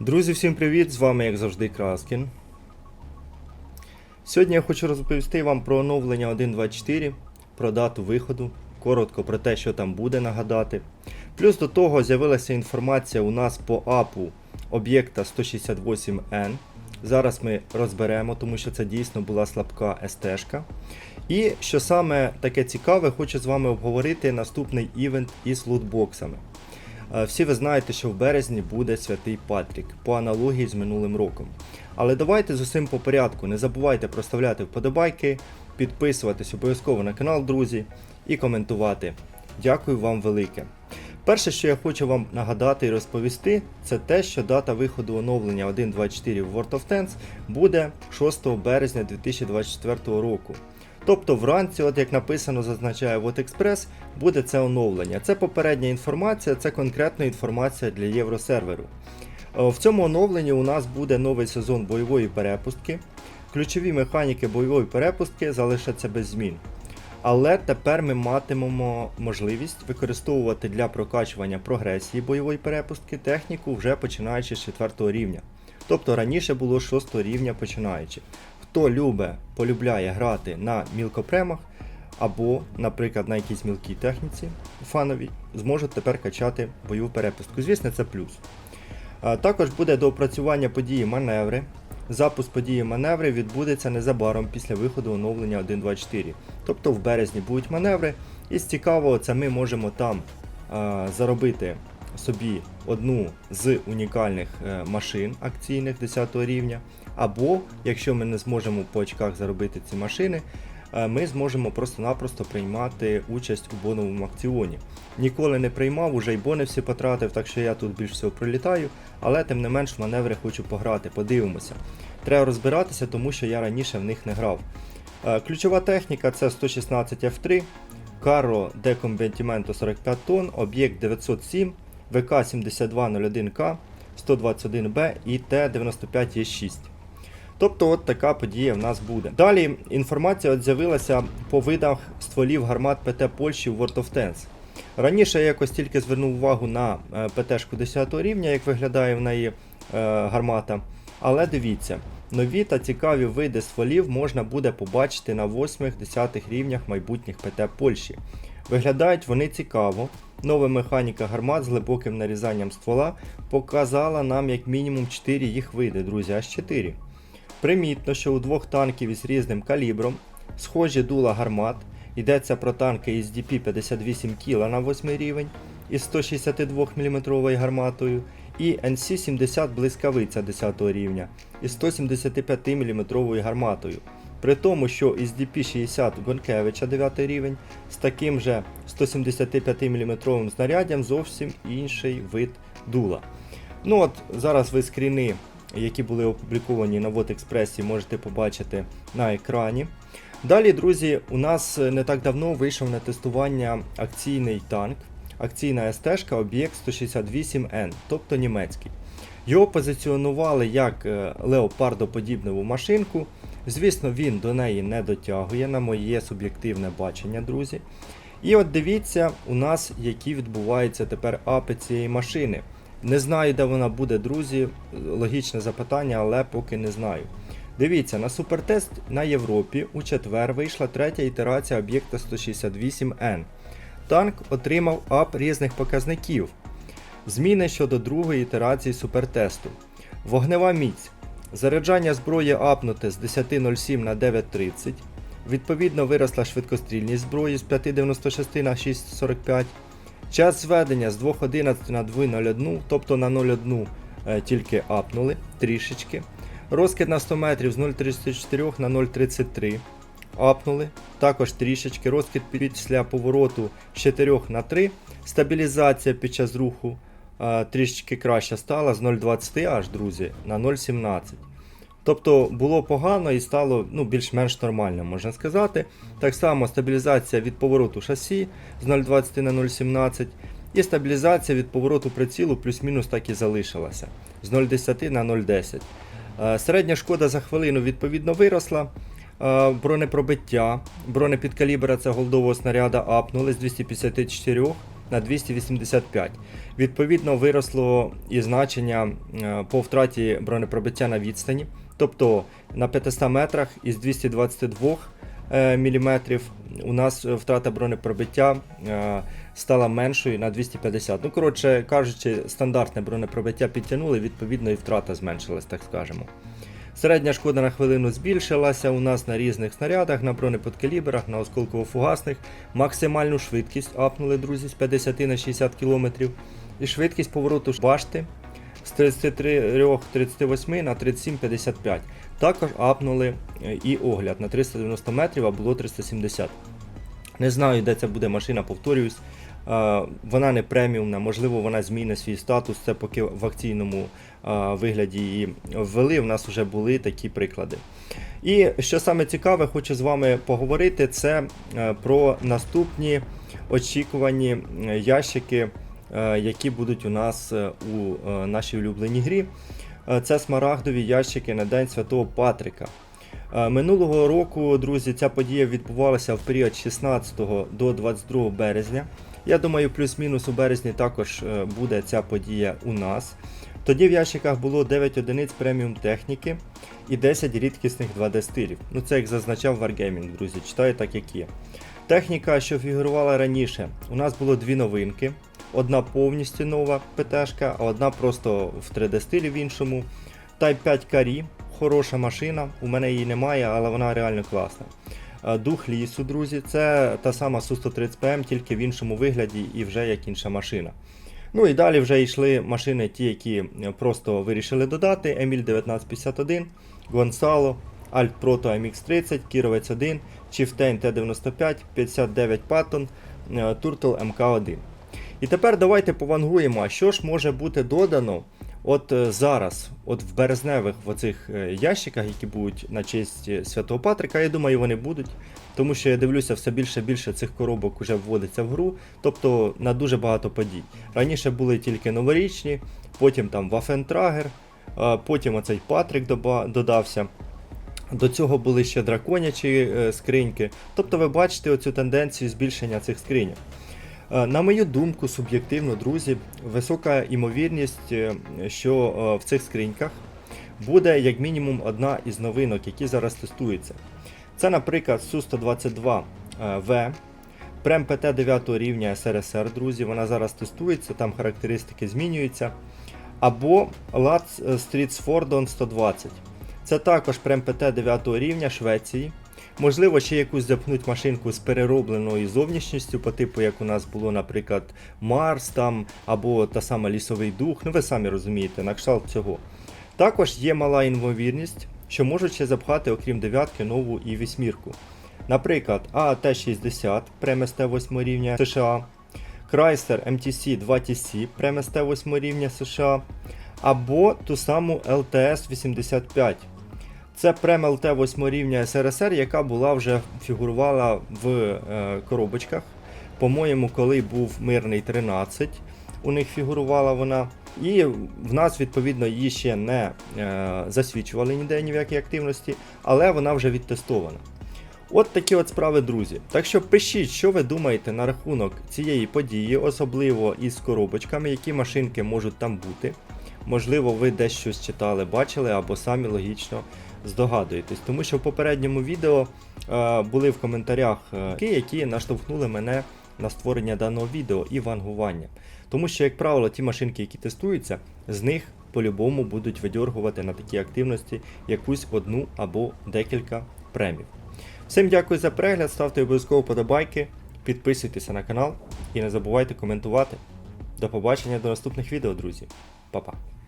Друзі, всім привіт! З вами, як завжди, Краскін. Сьогодні я хочу розповісти вам про оновлення 1.2.4, про дату виходу, коротко про те, що там буде нагадати. Плюс до того з'явилася інформація у нас по апу об'єкта 168N. Зараз ми розберемо, тому що це дійсно була слабка СТ-шка. І що саме таке цікаве, хочу з вами обговорити наступний івент із лутбоксами. Е, Всі ви знаєте, що в березні буде святий Патрік по аналогії з минулим роком. Але давайте з усім по порядку. Не забувайте проставляти вподобайки, підписуватись обов'язково на канал, друзі, і коментувати. Дякую вам велике. Перше, що я хочу вам нагадати і розповісти, це те, що дата виходу оновлення 1.2.4 в World of Tanks буде 6 березня 2024 року. Тобто вранці, от як написано, зазначає WotExpress, буде це оновлення. Це попередня інформація, це конкретна інформація для євросерверу. Е, В цьому оновленні у нас буде новий сезон бойової перепустки. Ключові механіки бойової перепустки залишаться без змін. Але тепер ми матимемо можливість використовувати для прокачування прогресії бойової перепустки техніку вже починаючи з 4 рівня. Тобто раніше було 6 рівня починаючи. Хто любить, полюбляє грати на мілкопремах або, наприклад, на якійсь мілкій техніці фановій, зможуть тепер качати бойову перепустку. Звісно, це плюс. Також буде доопрацювання події маневри. Запуск події маневри відбудеться незабаром після виходу оновлення 1.2.4. Тобто в березні будуть маневри, і з цікавого це ми можемо там а, заробити собі одну з унікальних е, машин акційних 10 рівня. Або, якщо ми не зможемо по очках заробити ці машини, е, ми зможемо просто-напросто приймати участь у боновому акціоні. Ніколи не приймав, уже й бони всі потратив, так що я тут більш всього пролітаю, але тим не менш маневри хочу пограти, подивимося. Треба розбиратися, тому що я раніше в них не грав. Е, Ключова техніка це 116 F3, Carro de Combattimento 45 тонн, об'єкт 907, ВК 7201К, 121Б і Т95Е6. Тобто от така подія в нас буде. Далі інформація от з'явилася по видах стволів гармат ПТ Польщі в World of Tanks. Раніше я якось тільки звернув увагу на е, ПТ-шку 10 рівня, як виглядає в неї е, гармата. Але дивіться, нові та цікаві види стволів можна буде побачити на 8-10 рівнях майбутніх ПТ Польщі. Виглядають вони цікаво. Нова механіка гармат з глибоким нарізанням ствола показала нам як мінімум 4 їх види, друзі, аж 4. Примітно, що у двох танків із різним калібром схожі дула гармат. Йдеться про танки із DP 58 кг на 8 рівень із 162 мм гарматою і NC-70 блискавиця 10 рівня із 175 мм гарматою. При тому, що із DP-60 Гонкевича 9 рівень з таким же 175 мм знаряддям зовсім інший вид дула. Ну от Зараз ви скріни, які були опубліковані на WotExpress, можете побачити на екрані. Далі, друзі, у нас не так давно вийшов на тестування акційний танк, акційна СТ об'єкт 168N, тобто німецький. Його позиціонували як е, леопардоподібну машинку. Звісно, він до неї не дотягує, на моє суб'єктивне бачення, друзі. І от дивіться, у нас які відбуваються тепер апи цієї машини. Не знаю, де вона буде, друзі. Логічне запитання, але поки не знаю. Дивіться, на супертест на Європі у четвер вийшла третя ітерація об'єкта 168N. Танк отримав ап різних показників. Зміни щодо другої ітерації супертесту. Вогнева міць. Заряджання зброї апнуте з 10.07 на 9.30. Відповідно виросла швидкострільність зброї з 5.96 на 6.45. Час зведення з 2.11 на 2.01, тобто на 0.1 е, тільки апнули трішечки. Розкид на 100 метрів з 0.34 на 0.33 апнули. Також трішечки. Розкид після повороту з 4 на 3. Стабілізація під час руху трішечки краще стала з 0.20 аж, друзі, на 0.17. Тобто було погано і стало ну, більш-менш нормально, можна сказати. Так само стабілізація від повороту шасі з 0.20 на 0.17. І стабілізація від повороту прицілу плюс-мінус так і залишилася з 0.10 на 0.10. Е, Середня шкода за хвилину відповідно виросла. Бронепробиття. Бронепідкалібра це голдового снаряда апнули з 254 на 285. Відповідно, виросло і значення е, по втраті бронепробиття на відстані. Тобто на 500 метрах із 222 мм у нас е, втрата бронепробиття е, стала меншою на 250. Ну, коротше кажучи, стандартне бронепробиття підтягнули, відповідно, і втрата зменшилась, так скажемо. Середня шкода на хвилину збільшилася у нас на різних снарядах, на бронеподкаліберах, на осколково-фугасних. Максимальну швидкість апнули, друзі, з 50 на 60 км. І швидкість повороту башти з 33-38 на 37-55. Також апнули е, і огляд на 390 метрів, а було 370. Не знаю, де це буде машина, повторююсь. Вона не преміумна, можливо, вона змінить свій статус. Це поки в акційному вигляді її ввели. У нас вже були такі приклади. І що саме цікаве, хочу з вами поговорити, це е, про наступні очікувані е, ящики, е, які будуть у нас у нашій улюбленій грі. Це смарагдові ящики на День Святого Патрика. Минулого року, друзі, ця подія відбувалася в період 16 до 22 березня. Я думаю, плюс-мінус у березні також е, буде ця подія у нас. Тоді в ящиках було 9 одиниць преміум техніки і 10 рідкісних 2D стилів. Ну це як зазначав Wargaming, друзі, читаю так, як є. Техніка, що фігурувала раніше, у нас було дві новинки. Одна повністю нова ПТшка, а одна просто в 3D стилі в іншому. Type 5 Карі, хороша машина. У мене її немає, але вона реально класна. Е, Дух лісу, друзі, це та сама Су-130ПМ, тільки в іншому вигляді і вже як інша машина. Ну і далі вже йшли машини, ті, які е, просто вирішили додати: Еміль 1951, Гонсало, Alt Proto MX30, Кіровець 1, Chieftain T95, 59 Patton, е, Turtle MK1. І тепер давайте повангуємо, що ж може бути додано от е, зараз, от в березневих оцих е, ящиках, які будуть на честь е, Святого Патрика, я думаю, вони будуть. Тому що я дивлюся, все більше і більше цих коробок вже вводиться в гру, тобто на дуже багато подій. Раніше були тільки новорічні, потім там Вафентрагер, потім оцей Патрик додався. До цього були ще драконячі скриньки. Тобто ви бачите оцю тенденцію збільшення цих скриньок. Е, На мою думку, суб'єктивно, друзі, висока імовірність, е, що е, в цих скриньках буде як мінімум одна із новинок, які зараз тестуються. Це, наприклад, Су-122 В, Прем ПТ 9 рівня СРСР, друзі, вона зараз тестується, там характеристики змінюються. Або LAT Street Fordon 120. Це також Прем ПТ 9 рівня Швеції. Можливо, ще якусь запнуть машинку з переробленою зовнішністю, по типу, як у нас було, наприклад, Марс там, або та сама лісовий дух. Ну ви самі розумієте, на кшталт цього. Також є мала ймовірність, що можуть ще запхати, окрім дев'ятки, нову і вісьмірку. Наприклад, ААТ-60 Прем СТ 8 рівня США, Chrysler MTC 2TC Прем СТ 8 рівня США, або ту саму LTS 85. Це Прем ЛТ 8 рівня СРСР, яка була вже фігурувала в е, коробочках. По-моєму, коли був мирний 13, у них фігурувала вона. І в нас, відповідно, її ще не е, засвідчували ніде ні в якій активності, але вона вже відтестована. От такі от справи, друзі. Так що пишіть, що ви думаєте на рахунок цієї події, особливо із коробочками, які машинки можуть там бути. Можливо, ви десь щось читали, бачили або самі логічно здогадуєтесь. Тому що в попередньому відео е, були в коментарях е, які наштовхнули мене на створення даного відео і вангування. Тому що, як правило, ті машинки, які тестуються, з них по-любому будуть видьоргувати на такі активності якусь одну або декілька премів. Всім дякую за перегляд, ставте обов'язково подобайки, підписуйтеся на канал і не забувайте коментувати. До побачення до наступних відео, друзі. Па-па.